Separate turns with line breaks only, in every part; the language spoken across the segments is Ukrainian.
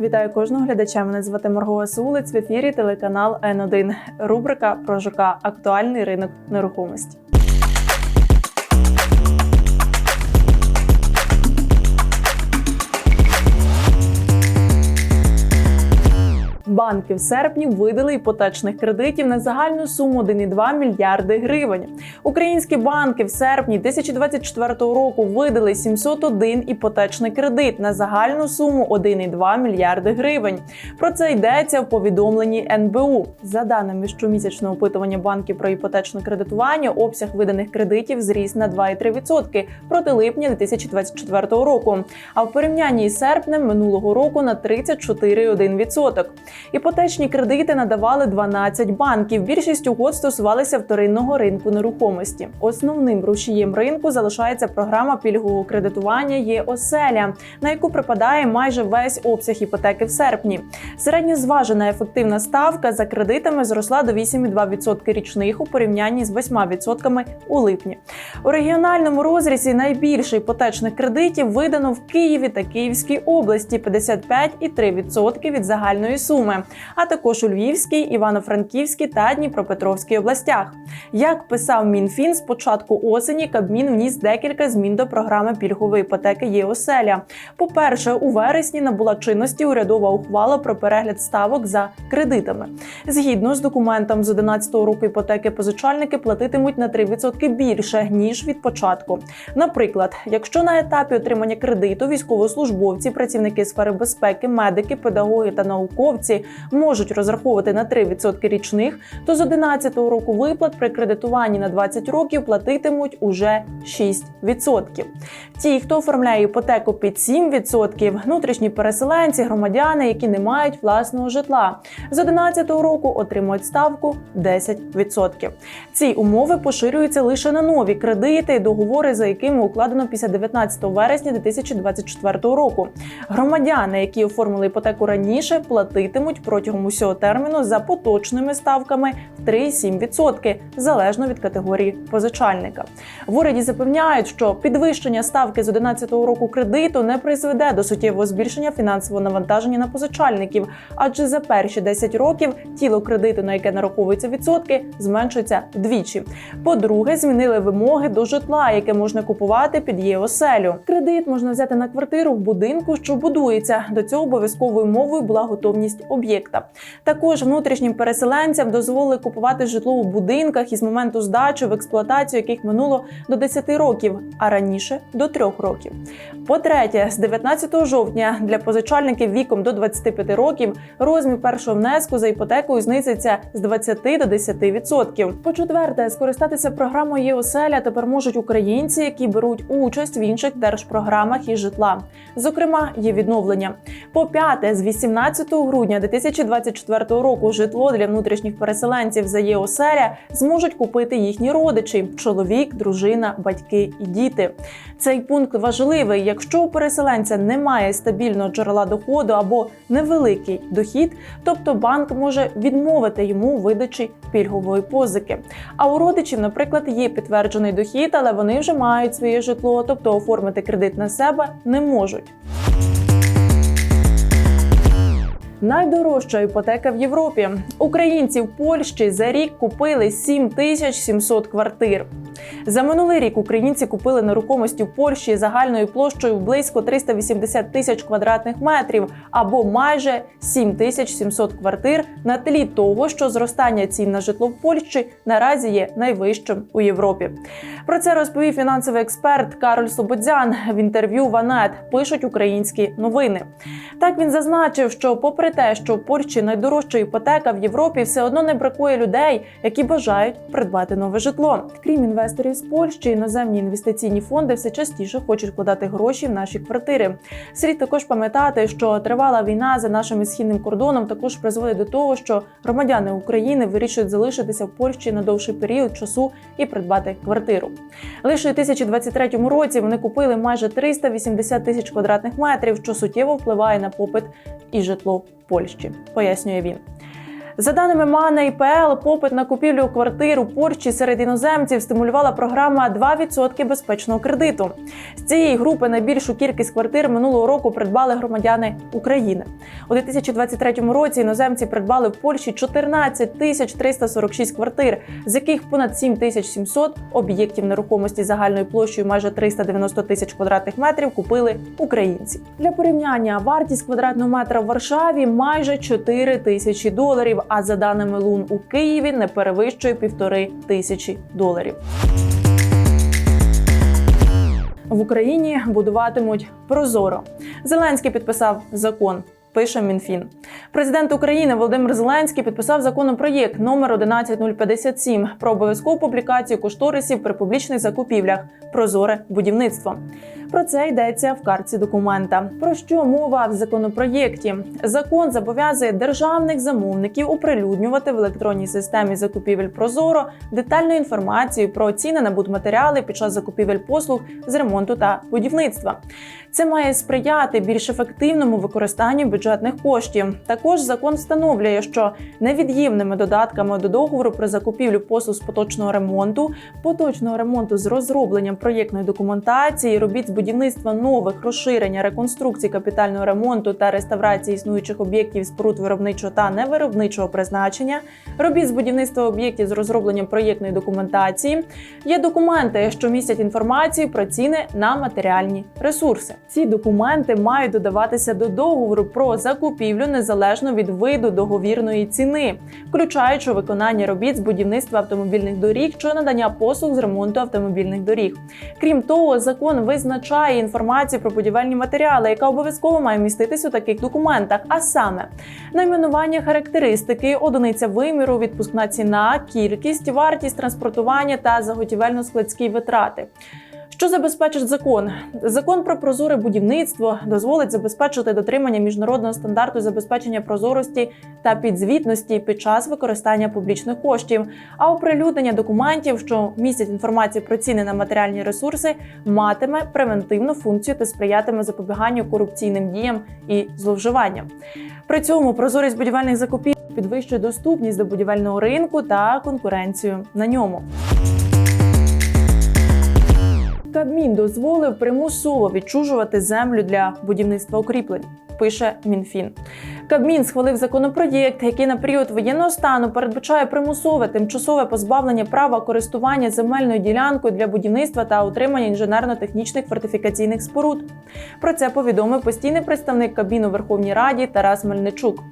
Вітаю кожного глядача. Мене звати Марго Сулиць в ефірі телеканал Н1. Рубрика про ЖК Актуальний ринок нерухомості. Банки в серпні видали іпотечних кредитів на загальну суму 1,2 мільярди гривень. Українські банки в серпні 2024 року видали 701 іпотечний кредит на загальну суму 1,2 мільярди гривень. Про це йдеться в повідомленні НБУ. За даними щомісячного опитування банків про іпотечне кредитування, обсяг виданих кредитів зріс на 2,3% проти липня 2024 року. А в порівнянні з серпнем минулого року на 34,1%. Іпотечні кредити надавали 12 банків. Більшість угод стосувалися вторинного ринку нерухомості. Основним рушієм ринку залишається програма пільгового кредитування є оселя, на яку припадає майже весь обсяг іпотеки в серпні. Середньозважена ефективна ставка за кредитами зросла до 8,2% річних у порівнянні з 8% у липні. У регіональному розрізі найбільше іпотечних кредитів видано в Києві та Київській області 55,3% від загальної суми, а також у Львівській, Івано-Франківській та Дніпропетровській областях. Як писав Мінфін, з початку осені Кабмін вніс декілька змін до програми пільгової іпотеки ЄОселя. По-перше, у вересні набула чинності урядова ухвала про перегляд ставок за кредитами. Згідно з документом з 11 року іпотеки позичальники платитимуть на 3% більше ніж від початку. Наприклад, якщо на етапі отримання кредиту військовослужбовці, працівники сфери безпеки, медики, педагоги та науковці можуть розраховувати на 3% річних, то з 11 року виплат при кредитуванні на 20 років платитимуть уже 6%. Ті, хто оформляє іпотеку під 7%, внутрішні переселенці, громадяни, які не мають власного житла, з 11 року отримують ставку 10%. Ці умови поширюються лише на нові кредити, договори за якими укладено після 19 вересня 2024 року. Громадяни, які оформили іпотеку раніше, платитимуть протягом усього терміну за поточними ставками в 3,7% залежно від категорії позичальника. В уряді запевняють, що підвищення ставки з 11 року кредиту не призведе до суттєвого збільшення фінансового навантаження на позичальників, адже за перші 10 років тіло кредиту, на яке нараховуються відсотки, зменшується вдвічі. По-друге, змінили вимоги до житла, яке можна купувати під ЄОселю. Кредит можна взяти на квартиру в будинку, що будується. До цього обов'язковою мовою була готовність об'єкта. Також внутрішнім переселенцям дозволили купувати житло у будинках із моменту здачі в експлуатацію, яких минуло до 10 років, а раніше до 3 років. По-третє, з 19 жовтня для позичальників віком до 25 років розмір першого внеску за іпотекою знизиться з 20 до 10%. По-четверте, скористатися програмою ЄОселя тепер можуть українці, які беруть участь в інших держпрограмах із житла. Зокрема, є відновлення. По п'яте, з 18 грудня 2024 року житло для внутрішніх переселенців за ЄОселя зможуть купити їхні родичі: чоловік, дружина, батьки і діти. Цей пункт важливий. Якщо у переселенця немає стабільного джерела доходу або невеликий дохід, тобто банк може відмовити йому видачі пільгової позики. А у родичів, наприклад, є підтверджений дохід, але вони вже мають своє житло, тобто оформити кредит на себе не можуть. Найдорожча іпотека в Європі. Українці в Польщі за рік купили 7700 квартир. За минулий рік українці купили нерухомості в Польщі загальною площею близько 380 тисяч квадратних метрів або майже 7700 квартир на тлі того, що зростання цін на житло в Польщі наразі є найвищим у Європі. Про це розповів фінансовий експерт Кароль Слободзян в інтерв'ю в Анет. Пишуть українські новини. Так він зазначив, що, попри те, що в Польщі найдорожча іпотека в Європі, все одно не бракує людей, які бажають придбати нове житло. Крім інвесторів з Польщі, іноземні інвестиційні фонди все частіше хочуть вкладати гроші в наші квартири. Слід також пам'ятати, що тривала війна за нашим східним кордоном також призводить до того, що громадяни України вирішують залишитися в Польщі на довший період часу і придбати квартиру. Лише у 2023 році вони купили майже 380 тисяч квадратних метрів, що суттєво впливає на попит і житло в Польщі, пояснює він. За даними МАНА і ПЛ, попит на купівлю квартир у Польщі серед іноземців стимулювала програма «2% безпечного кредиту. З цієї групи найбільшу кількість квартир минулого року придбали громадяни України. У 2023 році іноземці придбали в Польщі 14 тисяч 346 квартир, з яких понад 7 тисяч 700 об'єктів нерухомості загальною площею майже 390 тисяч квадратних метрів купили українці. Для порівняння вартість квадратного метра в Варшаві майже 4 тисячі доларів. А за даними Лун у Києві не перевищує півтори тисячі доларів. В Україні будуватимуть прозоро. Зеленський підписав закон. Пише Мінфін. Президент України Володимир Зеленський підписав законопроєкт номер 11057 про обов'язкову публікацію кошторисів при публічних закупівлях прозоре будівництво. Про це йдеться в картці документа. Про що мова в законопроєкті? Закон зобов'язує державних замовників оприлюднювати в електронній системі закупівель Прозоро детальну інформацію про ціни на будматеріали під час закупівель послуг з ремонту та будівництва. Це має сприяти більш ефективному використанню бюджетних коштів. Також закон встановлює, що невід'ємними додатками до договору про закупівлю послуг з поточного ремонту, поточного ремонту з розробленням проєктної документації, робіт з будівництва нових розширення, реконструкції капітального ремонту та реставрації існуючих об'єктів споруд виробничого та невиробничого призначення, робіт з будівництва об'єктів з розробленням проєктної документації. Є документи, що містять інформацію про ціни на матеріальні ресурси. Ці документи мають додаватися до договору про закупівлю незалежно від виду договірної ціни, включаючи виконання робіт з будівництва автомобільних доріг чи надання послуг з ремонту автомобільних доріг. Крім того, закон визначає інформацію про будівельні матеріали, яка обов'язково має міститись у таких документах, а саме найменування характеристики, одиниця виміру, відпускна ціна, кількість, вартість транспортування та заготівельно-складські витрати. Що забезпечить закон? Закон про прозоре будівництво дозволить забезпечити дотримання міжнародного стандарту забезпечення прозорості та підзвітності під час використання публічних коштів. А оприлюднення документів, що містять інформацію про ціни на матеріальні ресурси, матиме превентивну функцію та сприятиме запобіганню корупційним діям і зловживанням. При цьому прозорість будівельних закупівель підвищує доступність до будівельного ринку та конкуренцію на ньому. Кабмін дозволив примусово відчужувати землю для будівництва укріплень. Пише Мінфін. Кабмін схвалив законопроєкт, який на період воєнного стану передбачає примусове тимчасове позбавлення права користування земельною ділянкою для будівництва та утримання інженерно-технічних фортифікаційних споруд. Про це повідомив постійний представник Кабміну Верховній Раді Тарас Мельничук.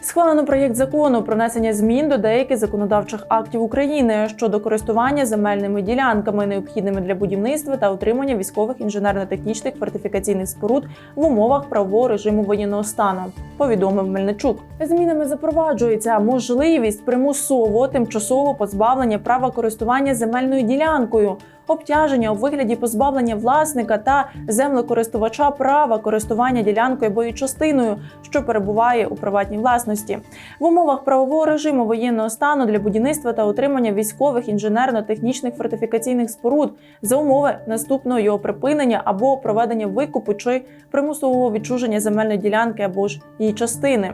Схвалено проєкт закону про внесення змін до деяких законодавчих актів України щодо користування земельними ділянками, необхідними для будівництва та утримання військових інженерно-технічних фортифікаційних споруд в умовах правового режиму воєнного стану. Повідомив Мельничук. Змінами запроваджується можливість примусового тимчасового позбавлення права користування земельною ділянкою. Обтяження у вигляді позбавлення власника та землекористувача права користування ділянкою або частиною, що перебуває у приватній власності, в умовах правового режиму воєнного стану для будівництва та утримання військових інженерно-технічних фортифікаційних споруд за умови наступного його припинення або проведення викупу чи примусового відчуження земельної ділянки або ж її частини.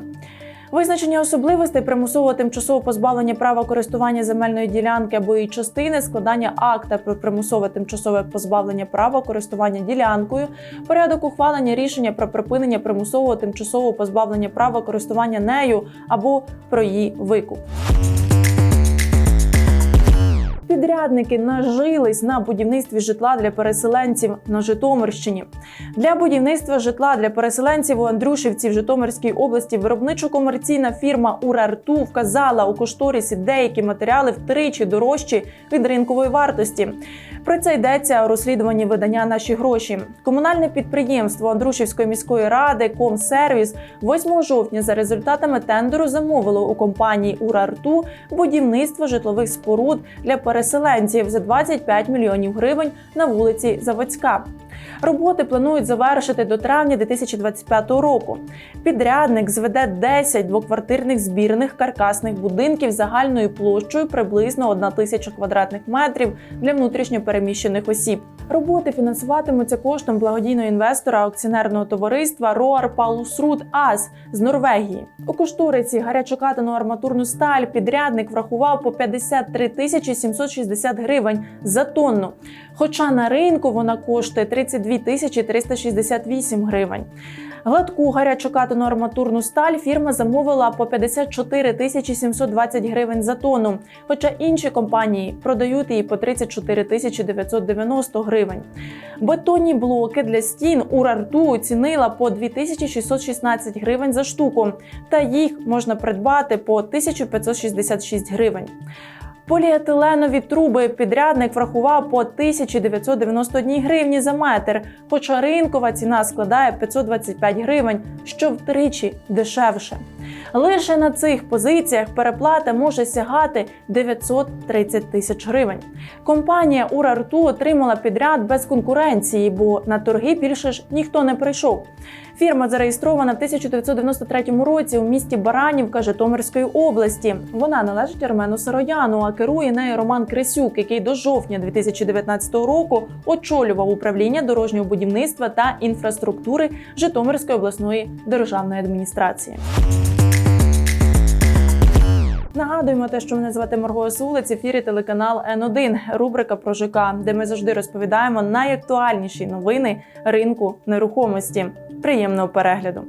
Визначення особливостей примусового тимчасового позбавлення права користування земельної ділянки або її частини, складання акта про примусове тимчасове позбавлення права користування ділянкою, порядок ухвалення рішення про припинення примусового тимчасового позбавлення права користування нею або про її викуп. Підрядники нажились на будівництві житла для переселенців на Житомирщині. Для будівництва житла для переселенців у Андрюшівці в Житомирській області виробничо-комерційна фірма Урарту вказала у кошторисі деякі матеріали втричі дорожчі від ринкової вартості. Про це йдеться у розслідуванні видання Наші гроші. Комунальне підприємство Андрушівської міської ради Комсервіс 8 жовтня за результатами тендеру замовило у компанії Урарту будівництво житлових споруд для переселенців за 25 мільйонів гривень на вулиці Заводська. Роботи планують завершити до травня 2025 року. Підрядник зведе 10 двоквартирних збірних каркасних будинків загальною площею приблизно 1 тисяча квадратних метрів для внутрішньо переміщених осіб. Роботи фінансуватимуться коштом благодійного інвестора акціонерного товариства Роар Палусрут АС з Норвегії. У кошториці гарячокатану арматурну сталь підрядник врахував по 53 тисячі 760 гривень за тонну. Хоча на ринку вона коштує 32 тисячі 368 гривень. Гладку гарячокатану арматурну сталь фірма замовила по 54 тисячі 720 гривень за тонну, хоча інші компанії продають її по 34 тисячі 990 гривень. Бетонні блоки для стін Урарту оцінила по 2616 гривень за штуку, та їх можна придбати по 1566 гривень. Поліетиленові труби підрядник врахував по 1991 гривні за метр, хоча ринкова ціна складає 525 гривень, що втричі дешевше. Лише на цих позиціях переплата може сягати 930 тисяч гривень. Компанія Урарту отримала підряд без конкуренції, бо на торги більше ж ніхто не прийшов. Фірма зареєстрована в 1993 році у місті Баранівка Житомирської області. Вона належить Армену Сарояну, а керує нею Роман Крисюк, який до жовтня 2019 року очолював управління дорожнього будівництва та інфраструктури Житомирської обласної державної адміністрації. Нагадуємо те, що мене звати Марго Сулиць, ефірі телеканал Н1, рубрика про ЖК, де ми завжди розповідаємо найактуальніші новини ринку нерухомості. Приємного перегляду!